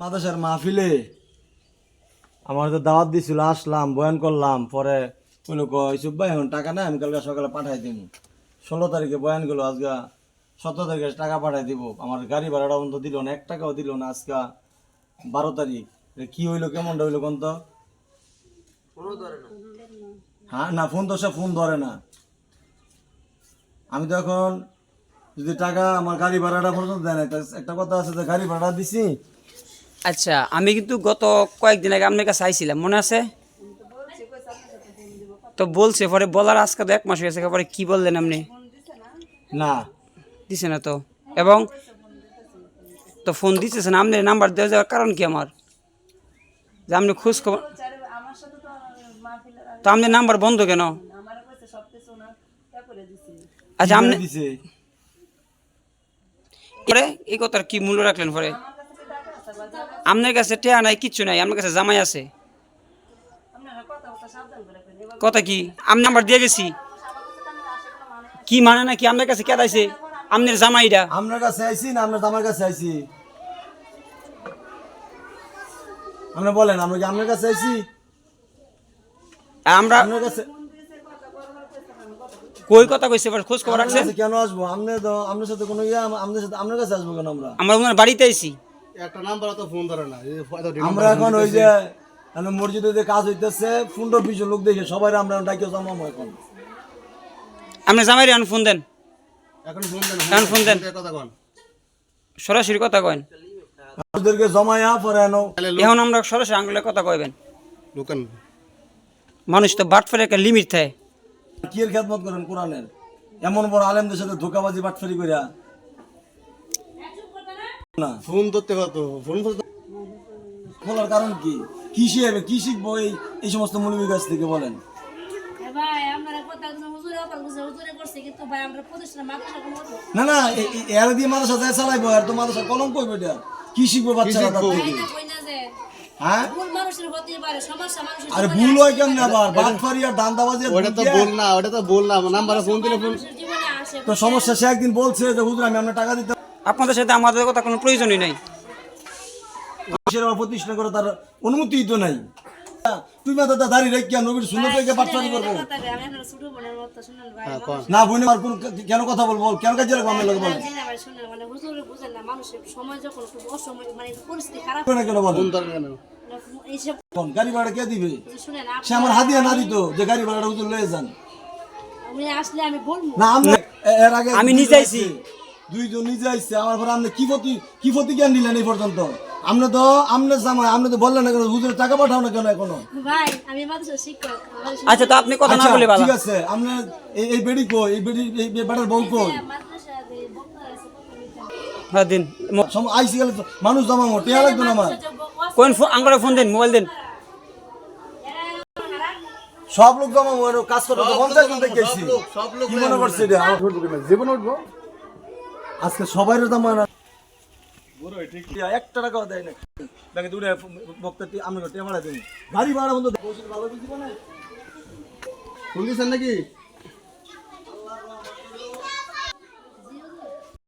মাদাসার মাহফিলে আমার তো দাওয়াত দিছিল আসলাম বয়ান করলাম পরে বলল ইসুফ ভাই এখন টাকা নাই আমি কালকে সকালে পাঠাই দিব। ষোলো তারিখে বয়ান গেলো আজকে সতেরো তারিখে টাকা পাঠাই দিব। আমার গাড়ি ভাড়াটা পর্যন্ত দিল না এক টাকাও দিল না আজকে বারো তারিখ। কি হইল কেমনটা হইল কোন তো? হ্যাঁ না ফোন তো সে ফোন ধরে না। আমি তো এখন যদি টাকা আমার গাড়ি ভাড়াটা পর্যন্ত দেয় না একটা- একটা কথা আছে যে গাড়ি ভাড়া দিছি আচ্ছা আমি কিন্তু গত কয়েকদিন আগে আপনার কাছে আইছিলাম মনে আছে? তো বলছে পরে বলার আজকে তো এক মাস হয়েছে পরে কি বললেন আপনি? না। দিছে না তো। এবং তো ফোন দিতেছেন আপনার নাম্বার দেওয়া যাওয়ার কারণ কি আমার? যে আপনি খোঁজ খবর তো আপনার নাম্বার বন্ধ কেন? আচ্ছা আপনি পরে এই কথার কি মূল্য রাখলেন পরে? আপনার কাছে টেয়া নাই কিচ্ছু নাই আপনার কাছে জামাই আছে। কথা কি? আমি নাম্বার দিয়ে গেছি। কি মানে না কি আপনার কাছে কেদাইছে আপনার জামাইটা। আপনার কাছে আইছি না আপনার আমার কাছে আইছি? আপনি বলেন আমরা কি আপনার কাছে আইছি? আমরা আপনার কাছে কই কথা কইছে? এবার খোঁজ খবর রাখছেন? কেন আসব? আপনি তো আপনার সাথে কোনো ইয়ে আপনার সাথে আপনার কাছে আসব কেন আমরা? আমরা ওনার বাড়িতে আইছি। একটা নাম্বার তো ফোন ধরে না। এই এত ডিমান্ড আমরা এখন ওই যে এখন মসজিদে যে কাজ হইতেছে পনেরো বিশ লোক দেখে সবাই আমরা এখন আপনি জামাইরে এখন ফোন দেন। এখন ফোন দেন এখন ফোন দেন। কথা কোন। সরাসরি কথা কয়েন। ওদেরকে জমায়া পরে এনো এখন আমরা সরাসরি আঙ্গুলের কথা কইবেন। মানুষ তো একটা লিমিট থাকে। কি এর খেদমত করেন কোরআনের? এমন বড় আলেমদের সাথে ধোকাবাজি বাটফারি করিয়া না। ফোন ধরতে পারতো ফোন কারণ কি? কি শিখবে? কি শিখব এই এই সমস্ত মৌলবীর কাছ থেকে বলেন। না না এর দিয়ে মাদ্রাসা যায় চালাইবো আর তো মাদ্রাসা কলম কইবে এটা। কি শিখব বাচ্চারা তার থেকে না কই না যে হ্যাঁ? ভুল আরে। হয় কেমনে আবার? বাটফারি আর দান্দাবাজি ওটা তো বল না ওটা তো বল না। নাম্বারে ফোন দিলে ফোন মানুষের জীবনে আসে তো সমস্যা সে একদিন বলছে যে হুজুর আমি আপনার টাকা দিতে আপনাদের সাথে আমাদের কথা কোনো প্রয়োজনই নাই। প্রতিষ্ঠা করে তার অনুমতি তো নাই। তুই দাঁড়িয়ে রেখে নবীর সুন্দর রেখে করব। না বোনে আর কোন কেন কথা বলব কেন কাজে আমার বল? মানে মানে গাড়ি ভাড়া কে দিবে? সে আমার হাদিয়া না দিত যে গাড়ি ভাড়াটা হুজুর লয়ে যান। আমি বলব। না এর আগে আমি নিজে আইছি। দুইজন নিজে আইছে আমার পরে আপনি কি প্রতি কি প্রতি জ্ঞান দিলেন এই পর্যন্ত? আপনি তো আপনি জামাই আপনি তো বললেন না কেন হুজুরের টাকা পাঠাও না কেন এখনও? ভাই আমি মাদ্রাসার শিক্ষক আচ্ছা তো আপনি কথা না আচ্ছা, বলে ভালো ঠিক আছে আপনি এই এই বেড়ি কই? এই বেড়ি এই বেটার বউ কই? মাদ্রাসা যে বক্তা আছে বক্তা নিতে হ্যাঁ দিন। আইসি গেলে তো মানুষ লাগতো না আমার। কোন ফোন দেন মোবাইল দিন। সব লোক জমাবো আর কাজ করতে পঞ্চাশ জন লোক কি মনে করছে এটা? জীবন উঠবো? আজকে সবাই জমা একটা টাকাও দেয় না। ব্যাংকে দূরে বক্তা আমি ভাড়া দিন গাড়ি ভাড়া বন্ধু ভালো বুঝি না নাকি?